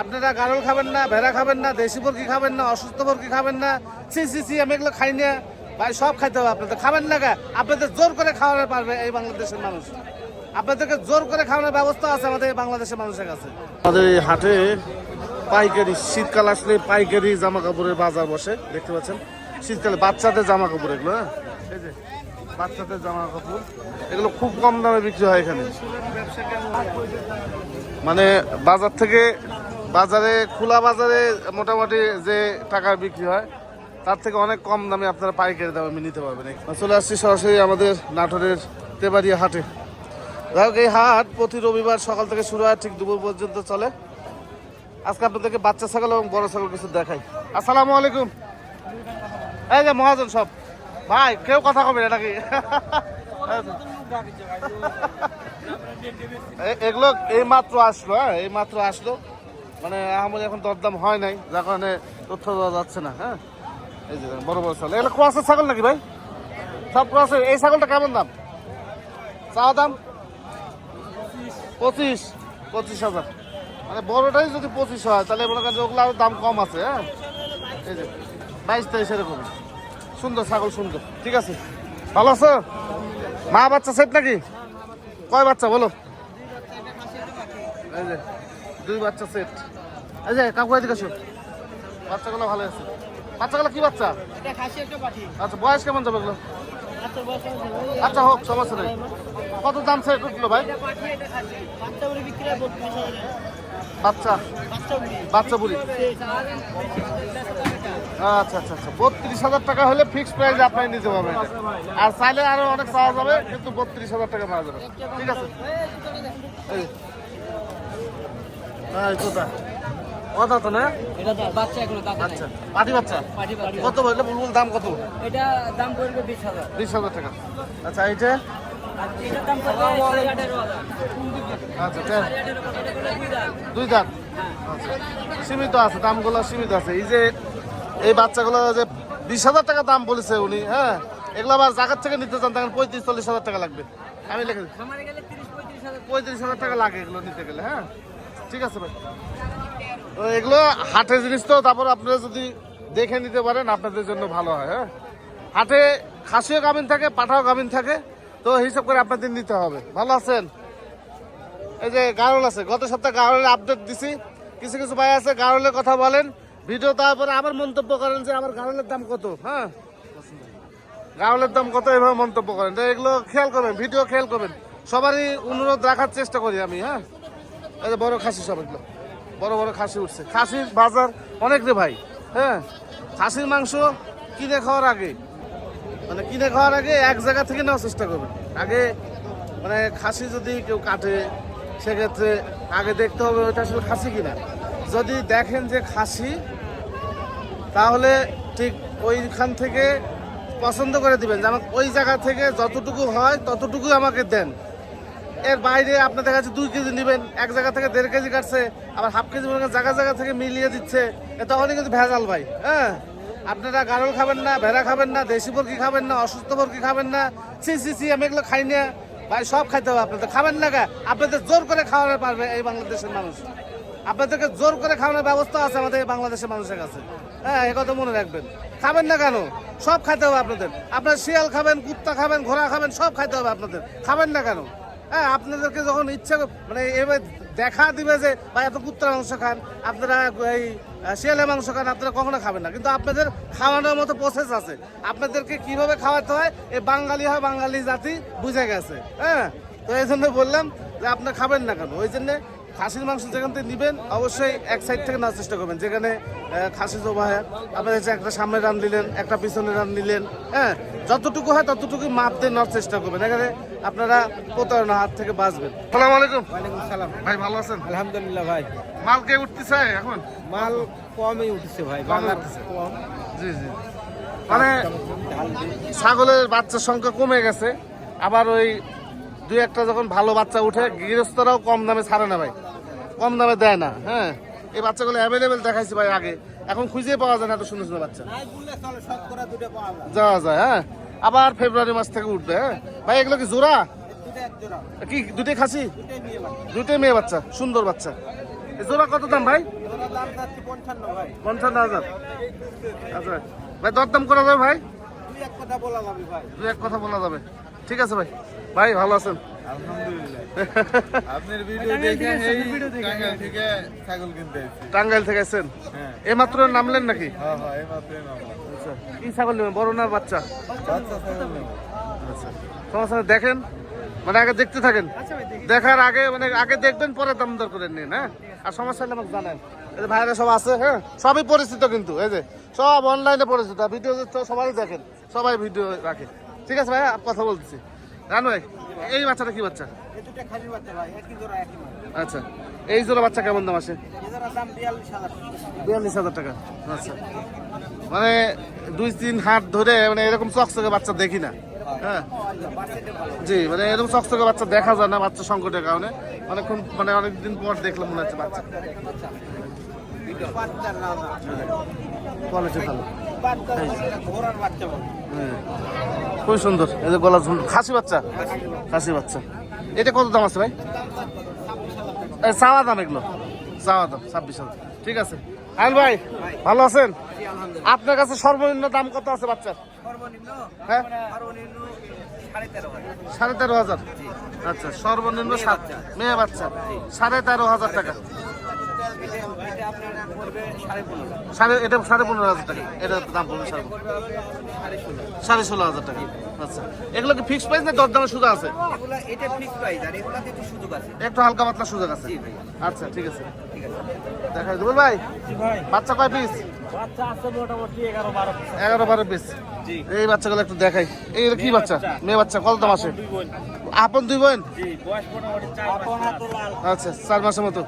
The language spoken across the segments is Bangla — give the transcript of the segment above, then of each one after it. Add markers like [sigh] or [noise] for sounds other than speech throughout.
আপনারা গারল খাবেন না, ভেড়া খাবেন না, দেশি মুরগি খাবেন না, অসুস্থ মুরগি খাবেন না। সি সি সি আমি এগুলো খাই না। ভাই, সব খাইতে হবে আপনাদের। খাবেন না আপনাদের জোর করে খাওয়ানো পারবে এই বাংলাদেশের মানুষ। আপনাদেরকে জোর করে খাওয়ানোর ব্যবস্থা আছে আমাদের বাংলাদেশের মানুষের কাছে। আমাদের এই হাটে পাইকারি, শীতকাল আসলে পাইকারি জামা কাপড়ের বাজার বসে, দেখতে পাচ্ছেন? শীতকালে বাচ্চাদের জামা কাপড় এগুলো হ্যাঁ? বাচ্চাদের জামা কাপড় এগুলো খুব কম দামে বিক্রি হয় এখানে। মানে বাজার থেকে বাজারে, খোলা বাজারে মোটামুটি যে টাকা বিক্রি হয়, তার থেকে অনেক কম দামে আপনারা পাইকারি দামে নিতে পারবেন। চলে আসছি সরাসরি আমাদের নাটোরের তেবাড়িয়া হাটে। যাই এই হাট প্রতি রবিবার সকাল থেকে শুরু হয়, ঠিক দুপুর পর্যন্ত চলে। আজকে আপনাদেরকে বাচ্চা ছাগল এবং বড় ছাগল কিছু দেখাই। আসসালামু আলাইকুম। এই যে মহাজন সব। ভাই, কেউ কথা কবে নাকি? এগুলো এই মাত্র আসলো হ্যাঁ এই মাত্র আসলো। মানে আমার এখন দরদাম হয় নাই, যার কারণে তথ্য দেওয়া যাচ্ছে না হ্যাঁ? এই যে বড় বড় ছাগল। এগুলো ক্রসের ছাগল নাকি ভাই? সব ক্রসের, এই ছাগলটা কেমন দাম? চাওয়া দাম? পঁচিশ পঁচিশ হাজার। মানে বড়টাই যদি পঁচিশ হয়, তাহলে মনে করেন ওগুলো আরও দাম কম আছে হ্যাঁ? এই যে, বাইশ, তেইশ এরকম। সুন্দর ছাগল, সুন্দর। ঠিক আছে? ভালো আছো? মা বাচ্চা সেট নাকি? কয় বাচ্চা বলো? এই যে দুই বাচ্চা সেট এই যে কাকু এদিকে আসো। বাচ্চাগুলো ভালো আছে। বাচ্চাগুলো কি বাচ্চা? আচ্ছা বয়স কেমন যাবে এগুলো? আচ্ছা আচ্ছা হোক সমস্যা নেই। কত দাম সেট উঠল ভাই? বাচ্চা বাচ্চা? বুড়ি আচ্ছা আচ্ছা আচ্ছা। বত্রিশ হাজার টাকা হলে ফিক্স প্রাইস আপনি নিতে পারবেন। আর চাইলে আরও অনেক পাওয়া যাবে কিন্তু বত্রিশ হাজার টাকা পাওয়া যাবে ঠিক আছে। হ্যাঁ তোতা। কথা তো না? এটা বাচ্চা আচ্ছা পাটি বাচ্চা? কত বললে? বুলবুল দাম কত? এটা দাম পড়বে বিশ হাজার। বিশ হাজার টাকা। আচ্ছা এইটা আচ্ছা দুই দাঁত। আচ্ছা সীমিত আছে দামগুলো সীমিত আছে। এই যে এই বাচ্চাগুলো যে বিশ হাজার টাকা দাম বলেছে উনি হ্যাঁ? এগুলো আবার জায়গার থেকে নিতে চান তখন পঁয়ত্রিশ চল্লিশ হাজার টাকা লাগবে। আমি লিখে পঁয়ত্রিশ হাজার টাকা লাগে এগুলো নিতে গেলে হ্যাঁ? ঠিক আছে ভাই। তো এগুলো হাটের জিনিস তো, তারপর আপনারা যদি দেখে নিতে পারেন, আপনাদের জন্য ভালো হয় হ্যাঁ? হাটে খাসিও গাভিন থাকে, পাঠাও গাভিন থাকে, তো হিসাব করে আপনাদের নিতে হবে। ভালো আছেন? এই যে গারল আছে, গত সপ্তাহে গারলের আপডেট দিছি। কিছু কিছু ভাই আছে, গারলের কথা বলেন। ভিডিও তারপরে আবার মন্তব্য করেন যে আমার গারলের দাম কত হ্যাঁ? গারলের দাম কত, এভাবে মন্তব্য করেন। এগুলো খেয়াল করবেন, ভিডিও খেয়াল করবেন। সবারই অনুরোধ রাখার চেষ্টা করি আমি হ্যাঁ? যে বড় খাসি সব এগুলো। বড় বড় খাসি উঠছে। খাসির বাজার অনেক রে ভাই হ্যাঁ? খাসির মাংস কিনে খাওয়ার আগে মানে কিনে খাওয়ার আগে এক জায়গা থেকে নেওয়ার চেষ্টা করবেন আগে মানে খাসি যদি কেউ কাটে, সেক্ষেত্রে আগে দেখতে হবে ওটা আসলে খাসি কিনা। যদি দেখেন যে খাসি, তাহলে ঠিক ওইখান থেকে পছন্দ করে দিবেন। যে ওই জায়গা থেকে যতটুকু হয় ততটুকু আমাকে দেন। এর বাইরে আপনাদের কাছে দুই কেজি নেবেন, এক জায়গা থেকে দেড় কেজি কাটছে, আবার হাফ কেজি মনে জায়গা জায়গা থেকে মিলিয়ে দিচ্ছে। তখনই কিন্তু ভেজাল ভাই হ্যাঁ? আপনারা গারল খাবেন না, ভেড়া খাবেন না, দেশি মুরগি খাবেন না, অসুস্থ মুরগি খাবেন না সি সি সি আমি এগুলো খাই না। ভাই, সব খাইতে হবে আপনাদের। খাবেন না আপনাদের জোর করে খাওয়ানো পারবে এই বাংলাদেশের মানুষ। আপনাদেরকে জোর করে খাওয়ানোর ব্যবস্থা আছে আমাদের বাংলাদেশের মানুষের কাছে। হ্যাঁ এ কথা মনে রাখবেন। খাবেন না কেন? সব খাইতে হবে আপনাদের। আপনার শিয়াল খাবেন, কুত্তা খাবেন, ঘোড়া খাবেন, সব খাইতে হবে আপনাদের। খাবেন না কেন? হ্যাঁ আপনাদেরকে যখন ইচ্ছা মানে এবার দেখা দিবে যে, ভাই এত কুত্তার মাংস খান, আপনারা এই শিয়ালের মাংস খান, আপনারা কখনো খাবেন না। কিন্তু আপনাদের খাওয়ানোর মতো প্রসেস আছে। আপনাদেরকে কীভাবে খাওয়াতে হয় এই বাঙালি হয়, বাঙালি জাতি বুঝে গেছে। হ্যাঁ তো এই জন্য বললাম যে আপনারা খাবেন না কেন? ওই জন্যে খাসির মাংস যেখান থেকে নিবেন অবশ্যই এক সাইড থেকে নেওয়ার চেষ্টা করবেন। যেখানে খাসি জবা হয় আপনার হচ্ছে একটা সামনে রান দিলেন একটা পিছনে রান নিলেন হ্যাঁ যতটুকু হয় ততটুকু মাপ দিয়ে নেওয়ার চেষ্টা করবেন। এখানে আপনারা প্রতারণা হাত থেকে বাঁচবেন। সালাম আলাইকুম। ওয়ালাইকুম সালাম ভাই ভালো আছেন? আলহামদুলিল্লাহ ভাই। মাল কে উঠতেছে এখন? মাল কমই উঠছে ভাই কমই কম। জি জি। মানে ছাগলের বাচ্চার সংখ্যা কমে গেছে আবার ওই দুই একটা যখন ভালো বাচ্চা উঠে গৃহস্থরাও কম দামে ছাড়ে না ভাই। কম দামে দেয় না হ্যাঁ? এই বাচ্চাগুলো অ্যাভেলেবেল দেখাইছি ভাই আগে। এখন খুঁজে পাওয়া যায় না এত সুন্দর সুন্দর বাচ্চা। যাওয়া যায় হ্যাঁ? আবার ফেব্রুয়ারি মাস থেকে উঠবে হ্যাঁ? ভাই এগুলো কি জোড়া? জোড়া কি দুটোই খাসি? দুটোই মেয়ে বাচ্চা সুন্দর বাচ্চা। জোড়া কত দাম ভাই? পঞ্চান্ন হাজার। আচ্ছা ভাই দরদাম করা যাবে ভাই? দু এক কথা বলা যাবে। ঠিক আছে ভাই। ভাই ভালো আছেন? আলহামদুলিল্লাহ। আপনার ভিডিও দেখে এই টাঙ্গাইল থেকে এসেছেন হ্যাঁ। এইমাত্র নামলেন নাকি? হ্যাঁ হ্যাঁ আচ্ছা কি ছাগল নেবেন? বড় না বাচ্চা? বাচ্চা আচ্ছা সমস্যা দেখেন? মানে আগে দেখতে থাকেন? দেখার আগে মানে আগে দেখবেন পরে দাম দর করে নিন হ্যাঁ? আর সমস্যা হলে আমাকে জানেন। এই যে ভাইরা সব আছে হ্যাঁ? সবই পরিচিত কিন্তু এই যে। সব অনলাইনে পরিচিত। ভিডিও তো সবাই দেখেন সবাই ভিডিও রাখে। ঠিক আছে ভাই কথা বলতেছি রানু এই বাচ্চাটা কি বাচ্চা? আচ্ছা এই জোড়া বাচ্চা কেমন দাম আসে এই বিয়াল্লিশ হাজার টাকা। আচ্ছা মানে দুই তিন হাত ধরে মানে এরকম চকচকে বাচ্চা দেখি না। হ্যাঁ। জি মানে এরকম চকচকে বাচ্চা দেখা যায় না বাচ্চা সংকটের কারণে। অনেকক্ষণ মানে অনেকদিন পর দেখলাম মনে হচ্ছে বাচ্চা। কোয়ালিটি ভালো। হ্যাঁ। খুবই সুন্দর। এই যে গলা ঝুল খাসি বাচ্চা? খাসি বাচ্চা। এটা কত দাম আছে ভাই? চাওয়া দাম এগুলো। চাওয়া দাম ছাব্বিশ হাজার। ঠিক আছে। আইন ভাই ভালো আছেন? আপনার কাছে সর্বনিম্ন দাম কত আছে বাচ্চার? হ্যাঁ? সাড়ে তেরো হাজার। আচ্ছা সর্বনিম্ন মেয়ে বাচ্চা। সাড়ে তেরো হাজার টাকা। সাড়ে, এটা সাড়ে পনেরো হাজার টাকা। এটা দাম পড়বে সাড়ে সাড়ে ষোলো হাজার টাকা। আচ্ছা। এগুলো কি ফিক্স প্রাইস না দরদামের সুযোগ আছে? একটু সুযোগ আছে একটু হালকা পাতলা সুযোগ আছে। আচ্ছা ঠিক আছে। ঠিক আছে দেখা দেবো ভাই, বাচ্চা কয় পিস আছে এগারো বারো পিস এই বাচ্চাগুলো একটু দেখাই। এই কি বাচ্চা? মেয়ে বাচ্চা, কত দাম বোন আপন দুই বোন? আচ্ছা চার মাসের মতো।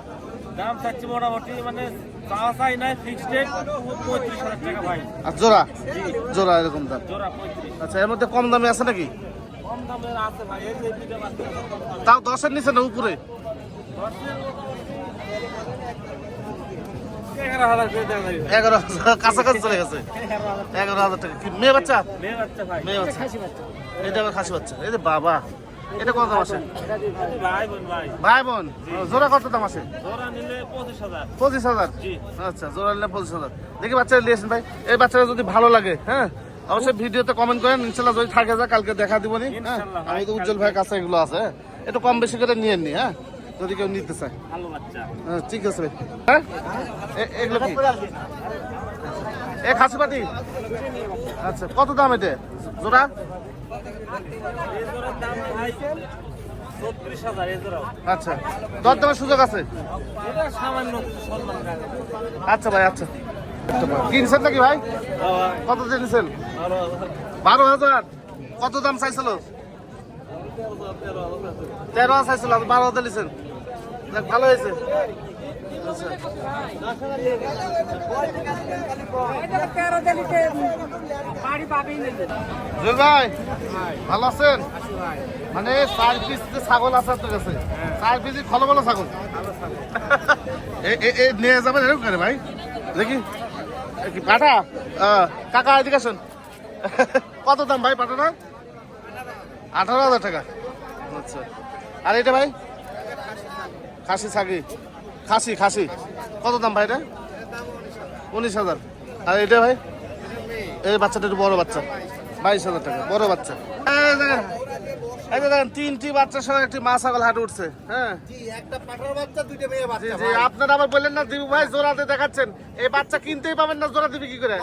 দাম চাচ্ছি মোটামুটি মানে চাওয়া চাই নাই ফিক্সড রেট পঁয়ত্রিশ হাজার টাকা ভাই। আর জোড়া? জোড়া এরকম দাম? জোড়া পঁয়ত্রিশ। আচ্ছা এর মধ্যে কম দামে আছে নাকি? কম দামের আছে ভাই এই যে দুইটা বাচ্চা তাও দশের নিচে না উপরে? এগারো হাজার কাছাকাছি চলে গেছে। এগারো হাজার। টাকা। মেয়ে বাচ্চা? মেয়ে বাচ্চা মেয়ে খাসি বাচ্চা। এটা আবার খাসি বাচ্চা। এই যে বাবা। এটা কত দাম আসে ভাই বোন জোড়া কত দাম নিলে পঁচিশ হাজার। আচ্ছা জোড়া নিলে পঁচিশ হাজার। দেখি বাচ্চারা নিয়েছেন ভাই। এই বাচ্চারা যদি ভালো লাগে হ্যাঁ অবশ্যই ভিডিওতে কমেন্ট করেন। ইনশাল্লাহ যদি থাকে যা কালকে দেখা দিব নি হ্যাঁ। আমি তো উজ্জ্বল ভাইয়ের কাছে এগুলো আছে হ্যাঁ? একটু কম বেশি করে নিয়ে নি হ্যাঁ। যদি কেউ নিতে চায়। হ্যাঁ, ঠিক আছে ভাই। হ্যাঁ? এগুলো কি? এ খাসি পাটি আচ্ছা কত দাম এটা জোড়া? আচ্ছা দর দামের সুযোগ আছে? আচ্ছা ভাই আচ্ছা। কিনছেন নাকি ভাই? কত দিয়ে নিছেন? বারো হাজার। কত দাম চাইছিল? তেরো চাইছিল, বারো হাজার নিছেন। ভালো হয়েছে। ভাই, ভালো আছেন? মানে চার পিস যে ছাগল আছে আপনার কাছে, চার পিস খলো বলো ছাগল। নিয়ে যাবেন এরকম করে ভাই। দেখি পাঠা? কাকা, এদিকে আসুন। কত দাম ভাই পাঠাটা আঠারো হাজার টাকা। আচ্ছা। আর এটা ভাই? খাসি ছাগি। খাসি খাসি। কত দাম ভাই এটা? উনিশ হাজার। আর এটা ভাই? এই বাচ্চাটা একটু বড় বাচ্চা। বাইশ হাজার টাকা। বড় বাচ্চা। এই দেখেন, তিনটি বাচ্চার সঙ্গে একটি মা ছাগল হাটে উঠছে। হ্যাঁ? বাচ্চা বাচ্চা আপনারা আবার বললেন না দিবু ভাই জোড়াতে দেখাচ্ছেন। এই বাচ্চা কিনতেই পাবেন না জোড়া দিবি কি করে?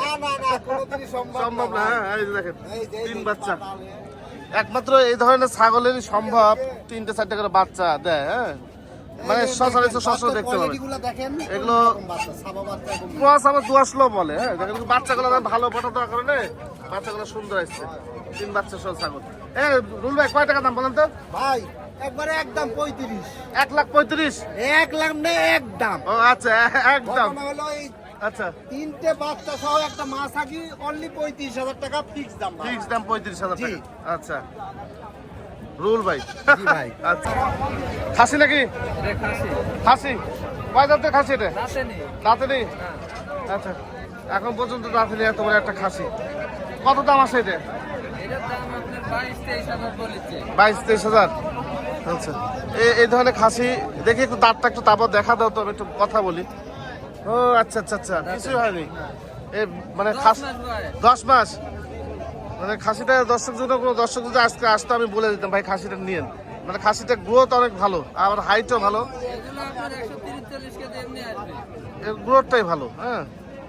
সম্ভব না হ্যাঁ এই দেখেন তিন বাচ্চা। একমাত্র এই ধরনের ছাগলেরই সম্ভব তিনটে চারটে করে বাচ্চা দেয় হ্যাঁ? মানে সচরাচর সচরাচর দেখতে পাবেন। এগুলো ক্রস আবার দুয়াশলো বলে হ্যাঁ দেখেন বাচ্চাগুলো ভালো ফটো দেওয়ার কারণে বাচ্চাগুলো সুন্দর আসছে। তিন বাচ্চা সহ ছাগল। এ রুল ভাই কয় টাকা দাম বলেন তো? ভাই একবারে একদম পঁয়ত্রিশ। এক লাখ পঁয়ত্রিশ? এক লাখ না একদম ও আচ্ছা একদম হলো এই আচ্ছা। তিনটে বাচ্চা সহ একটা মাছ থাকি অনলি পঁয়ত্রিশ হাজার টাকা ফিক্স দাম। ফিক্স দাম পঁয়ত্রিশ হাজার। টাকা। আচ্ছা। রুল ভাই। ভাই। আচ্ছা। খাসি নাকি? খাসি। কয় দাঁতের খাসি এটা? দাঁতে নেই। আচ্ছা। এখন পর্যন্ত দাঁতে নেই এত বড় একটা খাসি। কত দাম আছে এটা? বাইশ তেইশ হাজার আচ্ছা। এ- এই ধরনের খাসি দেখি একটু দাঁতটা একটু তারপর দেখা দাও তো আমি একটু কথা বলি। ও আচ্ছা আচ্ছা আচ্ছা। কিছুই হয়নি। এ মানে খাস দশ মাস? মানে খাসিটা দর্শক জন্য কোনো দর্শক যদি আজকে আসতো, আমি বলে দিতাম, ভাই, খাসিটা নিয়েন। মানে খাসিটা গ্রোথ অনেক ভালো আর হাইটও ভালো। এর গ্রোথটাই ভালো হ্যাঁ।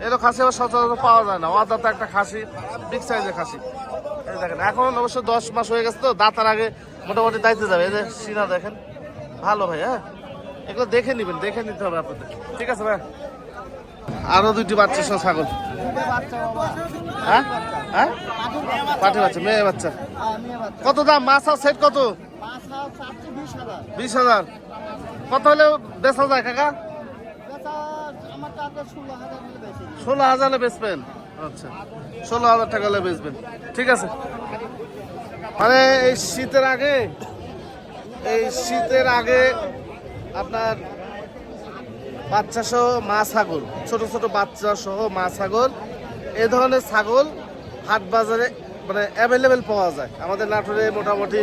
এরকম খাসি আবার সচরাচর পাওয়া যায় না। ওয়াদা তো একটা খাসি বিগ সাইজের খাসি। দেখেন, এখন অবশ্য দশ মাস হয়ে গেছে তো, দাঁতার আগে মোটামুটি দায়িত্বে যাবে। এই যে সিনা দেখেন, ভালো ভাই হ্যাঁ। এগুলো দেখে নেবেন, দেখে নিতে হবে আপনাদের। ঠিক আছে ভাই। আরও দুইটি বাচ্চা সহ ছাগল। হ্যাঁ? হ্যাঁ? পাঠে বাচ্চা, মেয়ে বাচ্চা। কত দাম? মাছ আর সেট কত? বিশ হাজার। কত হলে বেচা যায় কাকা? ষোলো হাজারে বেচবেন। আচ্ছা ষোলো হাজার টাকা হলে বেচবেন। ঠিক আছে। মানে এই শীতের আগে, এই শীতের আগে আপনার বাচ্চা সহ মা ছাগল, ছোট ছোট বাচ্চা সহ মা ছাগল, এ ধরনের ছাগল হাট বাজারে মানে অ্যাভেলেবেল পাওয়া যায়। আমাদের নাটোরে মোটামুটি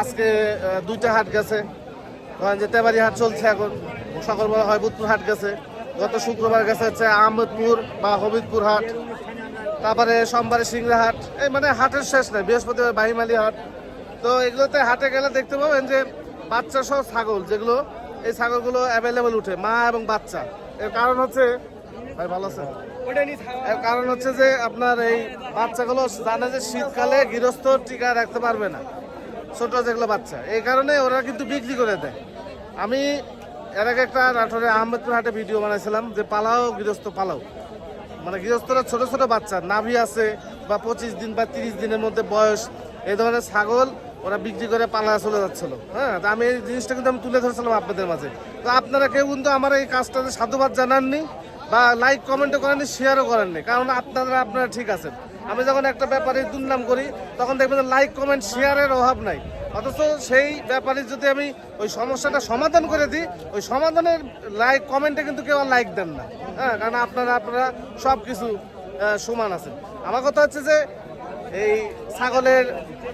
আজকে দুইটা হাট গেছে। ধরেন যে তেবারি হাট চলছে এখন। সকালবেলা হয় বুধপুর হাট গেছে। গত শুক্রবার গেছে হচ্ছে আহমেদপুর বা হবিদপুর হাট। তারপরে সোমবারে সিংড়া হাট। এই মানে হাটের শেষ নাই, বৃহস্পতিবার বাহিমালি হাট। তো এগুলোতে হাটে গেলে দেখতে পাবেন যে বাচ্চা সহ ছাগল যেগুলো এই ছাগলগুলো অ্যাভেলেবেল উঠে, মা এবং বাচ্চা। এর কারণ হচ্ছে, ভাই ভালো আছে এর কারণ হচ্ছে যে আপনার এই বাচ্চাগুলো জানে যে শীতকালে গৃহস্থ টিকা রাখতে পারবে না, ছোট যেগুলো বাচ্চা। এই কারণে ওরা কিন্তু বিক্রি করে দেয়। আমি এর আগে একটা নাটোরে আহমেদপুর হাটে ভিডিও বানাইছিলাম যে পালাও, গৃহস্থ পালাও। মানে গৃহস্থরা ছোট ছোট বাচ্চা, নাভি আছে বা পঁচিশ দিন বা তিরিশ দিনের মধ্যে বয়স, এই ধরনের ছাগল ওরা বিক্রি করে পালা চলে যাচ্ছিল। হ্যাঁ তা আমি এই জিনিসটা কিন্তু আমি তুলে ধরছিলাম আপনাদের মাঝে। তো আপনারা কেউ কিন্তু আমার এই কাজটাতে সাধুবাদ জানাননি বা লাইক কমেন্টও করেননি শেয়ারও করেননি। কারণ আপনারা আপনারা ঠিক আছেন। আমি যখন একটা ব্যাপারে দুর্নাম করি, তখন দেখবেন লাইক কমেন্ট শেয়ারের অভাব নাই। অথচ সেই ব্যাপারে যদি আমি ওই সমস্যাটা সমাধান করে দিই, ওই সমাধানের লাইক কমেন্টে কিন্তু কেউ আর লাইক দেন না। হ্যাঁ কারণ আপনারা আপনারা সব কিছু সমান আছেন। আমার কথা হচ্ছে যে এই ছাগলের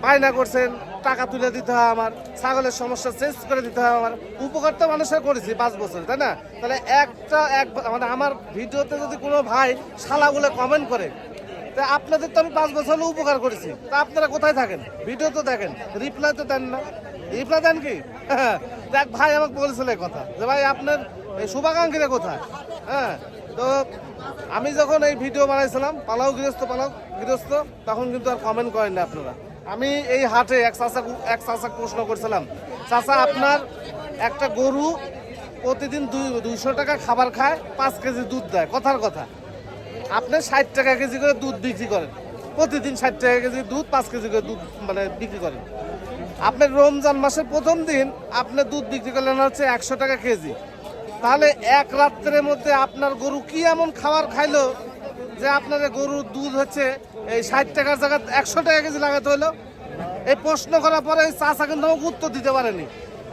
বায়না করছেন, টাকা তুলে দিতে হয় আমার, ছাগলের সমস্যা চেঞ্জ করে দিতে হয় আমার। উপকার তো মানুষের করেছি পাঁচ বছর, তাই না? তাহলে একটা এক মানে আমার ভিডিওতে যদি কোনো ভাই শালা বলে কমেন্ট করে, তা আপনাদের তো আমি পাঁচ বছর উপকার করেছি, তা আপনারা কোথায় থাকেন? ভিডিও তো দেখেন রিপ্লাই তো দেন না। রিপ্লাই দেন কি? [laughs] দেখ ভাই আমাকে বলেছিল কথা, যে ভাই আপনার এই শুভাকাঙ্ক্ষীরা কোথায়? হ্যাঁ তো আমি যখন এই ভিডিও বানাইছিলাম, পালাও গৃহস্থ পালাও গৃহস্থ, তখন কিন্তু আর কমেন্ট করেন না আপনারা। আমি এই হাটে এক চাষা এক চাষা প্রশ্ন করছিলাম চাষা আপনার একটা গরু প্রতিদিন দুই দুইশো টাকা খাবার খায়, পাঁচ কেজি দুধ দেয়। কথার কথা। আপনি ষাট টাকা কেজি করে দুধ বিক্রি করেন। প্রতিদিন ষাট টাকা কেজি দুধ, পাঁচ কেজি করে দুধ মানে বিক্রি করেন। আপনার রমজান মাসের প্রথম দিন আপনি দুধ বিক্রি করলেন হচ্ছে একশো টাকা কেজি। তাহলে এক রাত্রের মধ্যে আপনার গরু কি এমন খাবার খাইলো যে আপনার গরুর দুধ হচ্ছে এই ষাট টাকার জায়গায় একশো টাকা কেজি লাগাতে হলো এই প্রশ্ন করার পরে এই চাষা কিন্তু আমাকে উত্তর দিতে পারেনি।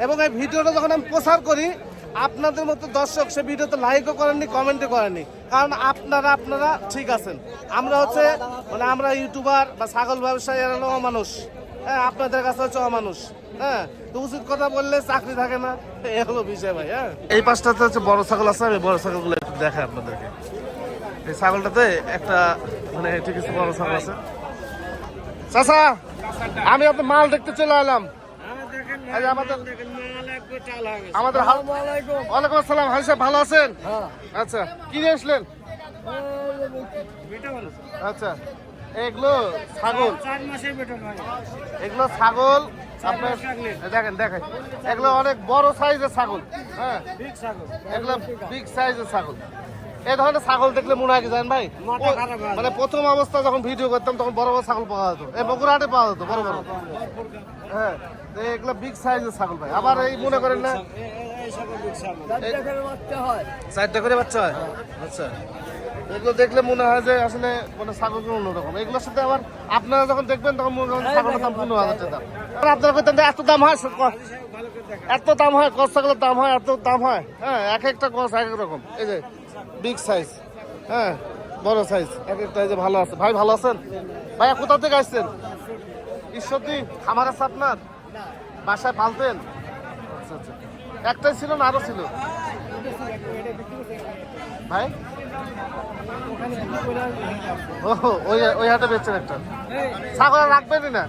এবং এই ভিডিওটা যখন আমি প্রচার করি, আপনাদের মতো দর্শক সে ভিডিওতে লাইকও করেননি কমেন্টও করেননি। কারণ আপনারা আপনারা ঠিক আছেন। আমরা হচ্ছে মানে আমরা ইউটিউবার বা ছাগল ব্যবসায়ী এরা হলো মানুষ হ্যাঁ আপনাদের কাছে হচ্ছে অমানুষ হ্যাঁ তো উচিত কথা বললে চাকরি থাকে না। এই হলো বিষয় ভাই হ্যাঁ। এই পাঁচটাতে হচ্ছে বড় ছাগল আছে আমি বড় ছাগলগুলো একটু দেখাই আপনাদেরকে। এই ছাগলটাতে একটা মানে ঠিক আছে বড় ছাগল আছে। চাচা আমি আপনার মাল দেখতে চলে এলাম। আমাদের আমাদের ওয়ালাইকুম আসসালাম হাজি সাহেব ভালো আছেন? আচ্ছা কি নিয়ে আসলেন? আচ্ছা। এগুলো ছাগল চার মাসের বেতন হয় এগুলো ছাগল আপনার দেখেন দেখেন এগুলো অনেক বড় সাইজের ছাগল হ্যাঁ এগুলো বিগ সাইজের ছাগল এই ধরনের ছাগল দেখলে মনে হয় জানেন ভাই হয়ে মানে প্রথম অবস্থা যখন ভিডিও করতাম তখন বড় বড় ছাগল পাওয়া যেত এই বগুড়াহাটে পাওয়া যেত বড় বড় হ্যাঁ এগুলো বিগ সাইজের ছাগল ভাই আবার এই মনে করেন না চারটা করে বাচ্চা হয় আচ্ছা এগুলো দেখলে মনে হয় যে আসলে মানে ছাগল অন্যরকম। এগুলোর সাথে আবার আপনারা যখন দেখবেন, তখন মনে করেন ছাগলের দাম পনেরো হাজার দাম আপনারা কইতেন এত দাম হয় এত দাম হয় কস ছাগলের দাম হয়, এত দাম হয়। হ্যাঁ এক একটা কস এক এক রকম। এই যে বিগ সাইজ হ্যাঁ বড় সাইজ এক একটা এই যে ভালো আছে। ভাই, ভালো আছেন? ভাইয়া, কোথা থেকে আসছেন? ঈশ্বরদী খামার আছে আপনার বাসায় পালতেন? আচ্ছা আচ্ছা। একটাই ছিল না আরও ছিল? ভাই? ও ওই ওই হাটে বেচছেন একটা। ছাগল রাখবেনই না?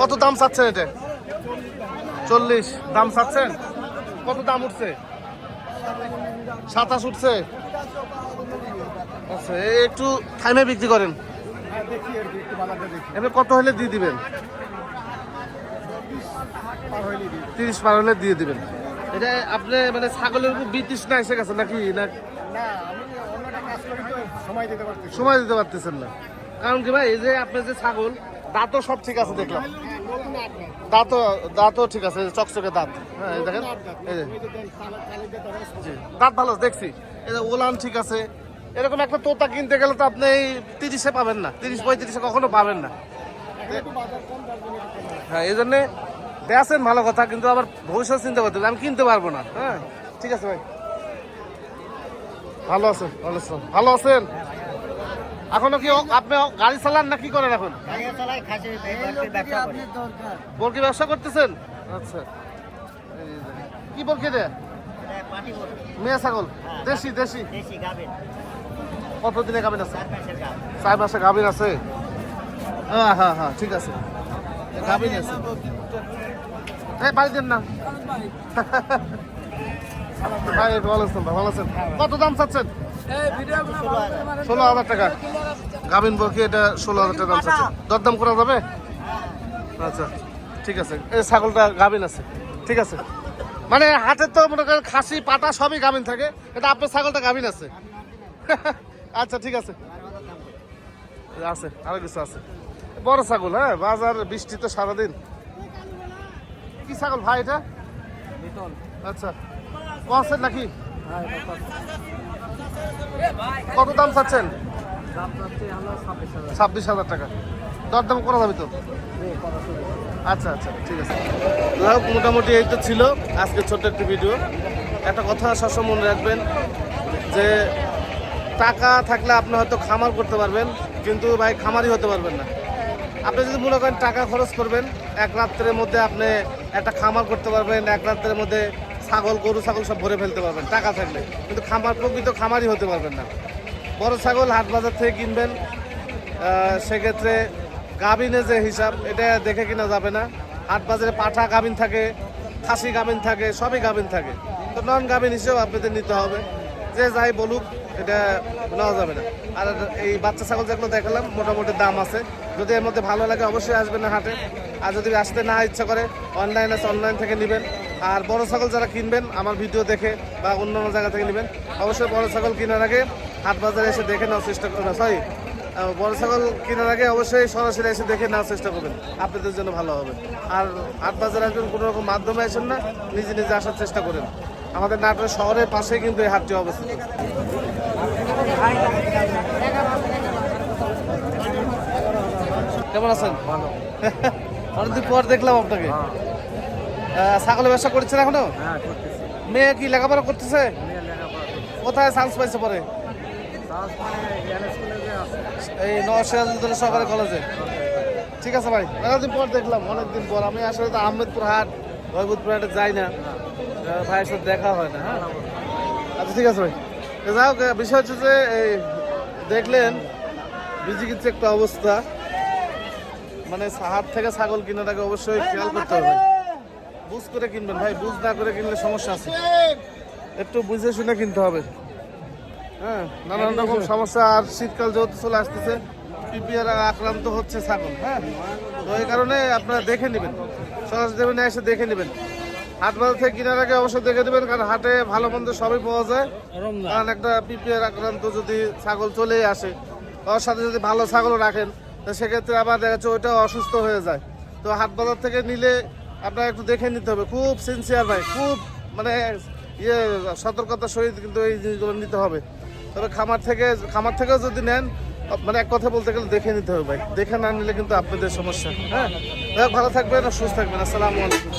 কত দাম চাচ্ছেন এটা? চল্লিশ। দাম চাচ্ছেন? কত দাম উঠছে? সাতাশ উঠছে? আচ্ছা একটু টাইমে বিক্রি করেন। এবার কত হলে দিয়ে দিবেন? তিরিশ পার হলে দিয়ে দিবেন। এটা আপনি মানে ছাগলের উপর বিতৃষ্ণা এসে গেছে নাকি? না সময় দিতে সময় দিতে পারতেছেন না। কারণ কি ভাই এই যে আপনার যে ছাগল দাঁতও সব ঠিক আছে দেখলাম। দাঁতও দাঁতও ঠিক আছে চকচকে দাঁত। হ্যাঁ দেখেন এই যে। দাঁত ভালো দেখছি। এই যে ওলান ঠিক আছে। এরকম একটা তোতা কিনতে গেলে তো আপনি তিরিশে পাবেন না তিরিশ পঁয়ত্রিশে কখনো পাবেন না। হ্যাঁ এই জন্যে বেছেন ভালো কথা, কিন্তু আবার ভবিষ্যৎ চিন্তা করতে আমি কিনতে পারব না। হ্যাঁ ঠিক আছে ভাই। ভালো আছেন ভালো আছেন ভালো আছেন? এখনও কি আপনি গাড়ি চালান না কি করেন এখন? বরকি ব্যবসা করতেছেন? আচ্ছা। দেখেন। কি বরকি রে মেয়ে, ছাগল? দেশি দেশি? কত দিনে গাবিন আছে? চার মাসে গাবিন আছে? হ্যাঁ হ্যাঁ হ্যাঁ ঠিক আছে। গাবিন আছে। এই বাড়ি দেন না। ভাই ভালো আছেন ভালো আছেন। কত দাম চাচ্ছেন? ষোলো হাজার টাকা। গাবিন বরকি এটা ষোলো হাজার টাকা দাম চাচ্ছে? দরদাম করা যাবে? আচ্ছা ঠিক আছে। এই ছাগলটা গাবিন আছে ঠিক আছে। মানে হাটের তো মনে করেন খাসি পাটা সবই গাবিন থাকে। এটা আপনার ছাগলটা গাবিন আছে। আচ্ছা ঠিক আছে। আছে আরও কিছু আছে। বড় ছাগল হ্যাঁ? বাজার বৃষ্টি তো সারাদিন। কি ছাগল ভাই এটা? আচ্ছা। কছেন নাকি? কত দাম চাচ্ছেন? ছাব্বিশ হাজার টাকা। দরদাম করা যাবে তো? আচ্ছা আচ্ছা ঠিক আছে। যাই মোটামুটি এই তো ছিল আজকে ছোট্ট একটি ভিডিও। একটা কথা সবসময় মনে রাখবেন যে, টাকা থাকলে আপনি হয়তো খামার করতে পারবেন, কিন্তু ভাই খামারই হতে পারবেন না। আপনি যদি মনে করেন টাকা খরচ করবেন, এক রাত্রের মধ্যে আপনি একটা খামার করতে পারবেন, এক রাত্রের মধ্যে ছাগল, গরু, ছাগল সব ভরে ফেলতে পারবেন, টাকা থাকলে কিন্তু খামার, প্রকৃত খামারই হতে পারবেন না। বড় ছাগল হাট বাজার থেকে কিনবেন সেক্ষেত্রে গাবিনে যে হিসাব, এটা দেখে কিনা যাবে না। হাট বাজারে পাঠা গাবিন থাকে, খাসি গাবিন থাকে, সবই গাবিন থাকে। তো নন গাবিন হিসেবে আপনাদের নিতে হবে। যে যাই বলুক এটা নেওয়া যাবে না। আর এই বাচ্চা ছাগল যেগুলো দেখালাম, মোটামুটি দাম আছে। যদি এর মধ্যে ভালো লাগে, অবশ্যই আসবেন না হাটে। আর যদি আসতে না ইচ্ছা করে অনলাইন আছে অনলাইন থেকে নেবেন। আর বড় ছাগল যারা কিনবেন, আমার ভিডিও দেখে বা অন্য অন্য জায়গা থেকে নেবেন, অবশ্যই বড় ছাগল কেনার আগে হাট বাজারে এসে দেখে নেওয়ার চেষ্টা করবেন। সরি বড় ছাগল কেনার আগে অবশ্যই সরাসরি এসে দেখে নেওয়ার চেষ্টা করবেন। আপনাদের জন্য ভালো হবে। আর হাট বাজারে আসবেন, কোনো রকম মাধ্যমে আসেন না, নিজে নিজে আসার চেষ্টা করেন। আমাদের নাটোর শহরের পাশেই কিন্তু এই হাটটি অবস্থিত। কেমন আছেন? [laughs] অনেকদিন পর দেখলাম আপনাকে। ছাগলের ব্যবসা করছেন এখনও? মেয়ে কি লেখাপড়া করতেছে? কোথায় চান্স পাইছে পরে? এই নরসিরাজুদ্দৌলা সরকারি কলেজে। ঠিক আছে ভাই অনেকদিন পর দেখলাম অনেকদিন পর। আমি আসলে তো আহমেদপুর হাট রয়বুদপুর হাটে যাই না। আহ, ভাইয়ের সাথে দেখা হয় না হ্যাঁ? আচ্ছা ঠিক আছে ভাই। যাই হোক বিষয় হচ্ছে যে এই দেখলেন বিজি কিছু একটা অবস্থা। মানে হাট থেকে ছাগল কেনার আগে অবশ্যই খেয়াল করতে হবে। বুঝ করে কিনবেন ভাই বুঝ না করে কিনলে সমস্যা আছে। একটু বুঝে শুনে কিনতে হবে। হ্যাঁ নানান রকম সমস্যা আর শীতকাল যেহেতু চলে আসতেছে পিপিআর আক্রান্ত হচ্ছে ছাগল হ্যাঁ? তো এই কারণে আপনারা দেখে নেবেন। সরাসরি দেবেন এসে দেখে নেবেন। হাট বাজার থেকে কেনার আগে অবশ্যই দেখে নেবেন কারণ হাটে ভালো মন্দ সবই পাওয়া যায়। কারণ একটা পিপিআর আক্রান্ত যদি ছাগল চলে আসে ওর সাথে যদি ভালো ছাগল রাখেন তো সেক্ষেত্রে আবার দেখা যাচ্ছে ওইটাও অসুস্থ হয়ে যায়। তো হাট বাজার থেকে নিলে আপনার একটু দেখে নিতে হবে। খুব সিনসিয়ার ভাই খুব মানে ইয়ে সতর্কতার সহিত কিন্তু এই জিনিসগুলো নিতে হবে। তবে খামার থেকে খামার থেকেও যদি নেন মানে এক কথা বলতে গেলে দেখে নিতে হবে ভাই। দেখে না নিলে কিন্তু আপনাদের সমস্যা। হ্যাঁ? ভালো থাকবেন আর সুস্থ থাকবেন। আসসালামু আলাইকুম।